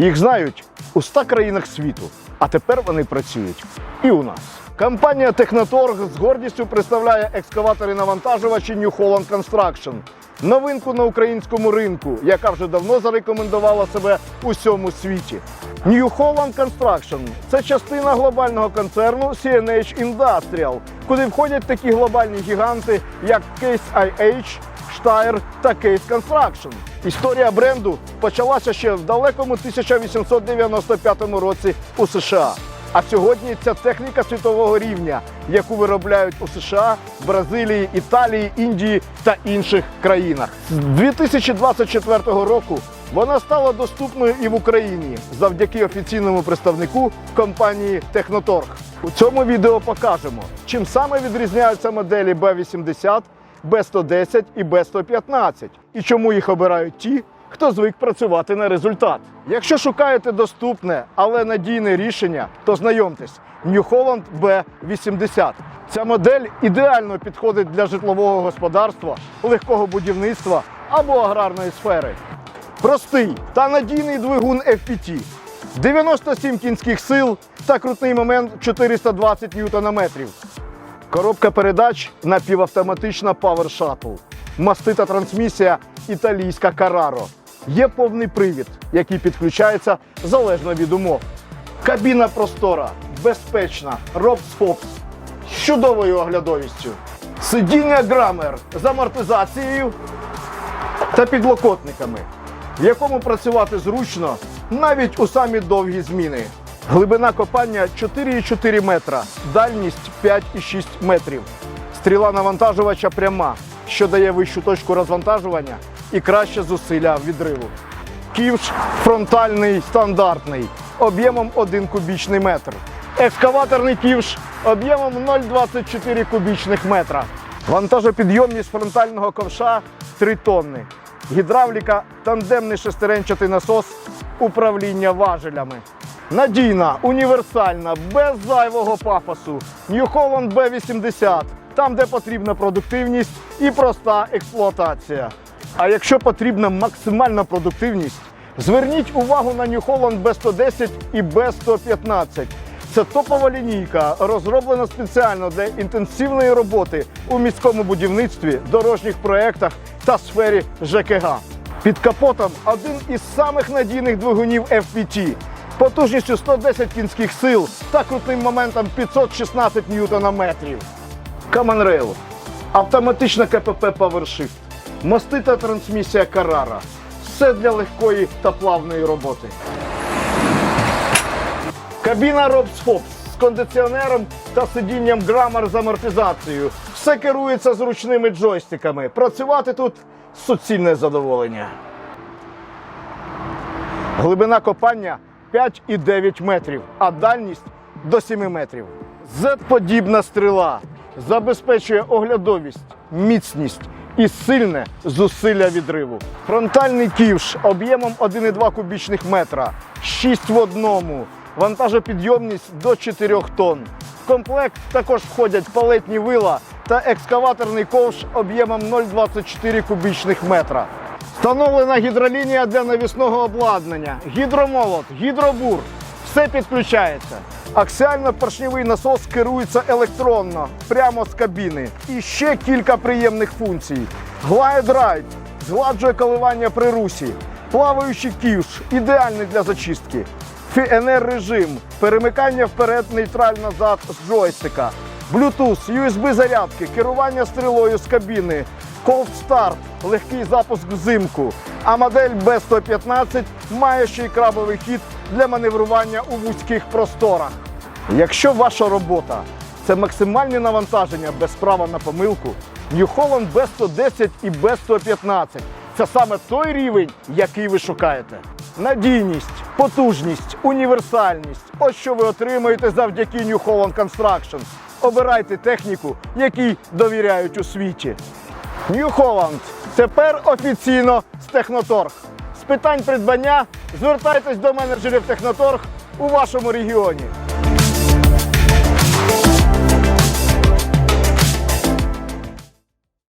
Їх знають у 100 країнах світу, а тепер вони працюють і у нас. Компанія Техноторг з гордістю представляє екскаватори навантажувачі New Holland Construction. Новинку на українському ринку, яка вже давно зарекомендувала себе у всьому світі. New Holland Construction – це частина глобального концерну CNH Industrial, куди входять такі глобальні гіганти, як Case IH, Steyr та Case Construction. Історія бренду почалася ще в далекому 1895 році у США. А сьогодні ця техніка світового рівня, яку виробляють у США, Бразилії, Італії, Індії та інших країнах. З 2024 року вона стала доступною і в Україні завдяки офіційному представнику компанії Техноторг. У цьому відео покажемо, чим саме відрізняються моделі B80, B110 і B115, і чому їх обирають ті, хто звик працювати на результат. Якщо шукаєте доступне, але надійне рішення, то знайомтесь New Holland B80. Ця модель ідеально підходить для житлового господарства, легкого будівництва або аграрної сфери. Простий та надійний двигун FPT, 97 кінських сил та крутний момент 420 ньютонометрів. Коробка передач напівавтоматична Power Shuttle. Мастита трансмісія італійська Carraro. Є повний привід, який підключається залежно від умов. Кабіна простора, безпечна, Робс-Фокс з чудовою оглядовістю. Сидіння Грамер з амортизацією та підлокотниками, в якому працювати зручно навіть у самі довгі зміни. Глибина копання 4,4 метра, дальність 5,6 метрів. Стріла навантажувача пряма, що дає вищу точку розвантажування і краще зусилля відриву. Ківш фронтальний стандартний об'ємом 1 кубічний метр. Екскаваторний ківш об'ємом 0,24 кубічних метра. Вантажопідйомність фронтального ковша 3 тонни. Гідравліка, тандемний шестеренчатий насос, управління важелями. Надійна, універсальна, без зайвого пафосу. New Holland B80. Там, де потрібна продуктивність і проста експлуатація. А якщо потрібна максимальна продуктивність, зверніть увагу на New Holland B110 і B115. Це топова лінійка, розроблена спеціально для інтенсивної роботи у міському будівництві, дорожніх проєктах та сфері ЖКГ. Під капотом один із самих надійних двигунів FPT, потужністю 110 кінських сил та крутним моментом 516 ньютонометрів. Common Rail, автоматична КПП PowerShift, мастита трансмісія Carrara. Все для легкої та плавної роботи. Кабіна Fox з кондиціонером та сидінням Грамар з амортизацією. Все керується зручними джойстиками. Працювати тут суцільне задоволення. Глибина копання 5,9 метрів, а дальність до 7 метрів. Z-подібна стріла забезпечує оглядовість, міцність і сильне зусилля відриву. Фронтальний ківш об'ємом 1,2 кубічних метра, 6 в одному, вантажопідйомність до 4 тонн. В комплект також входять палетні вила та екскаваторний ковш об'ємом 0,24 кубічних метра. Встановлена гідролінія для навісного обладнання, гідромолот, гідробур. Все підключається. Аксіально-поршневий насос керується електронно, прямо з кабіни. І ще кілька приємних функцій. Glide Ride згладжує коливання при русі. Плаваючий ківш ідеальний для зачистки. FNR режим, перемикання вперед, нейтраль назад з джойстика. Bluetooth, USB зарядки, керування стрілою з кабіни, Cold Start, легкий запуск взимку. А модель B115 має ще й крабовий хід для маневрування у вузьких просторах. Якщо ваша робота це максимальні навантаження без права на помилку, New Holland B110 і B115 це саме той рівень, який ви шукаєте. Надійність, потужність, універсальність. Ось що ви отримаєте завдяки New Holland Construction. Обирайте техніку, якій довіряють у світі. New Holland тепер офіційно з Техноторг. З питань придбання звертайтесь до менеджерів Техноторг у вашому регіоні.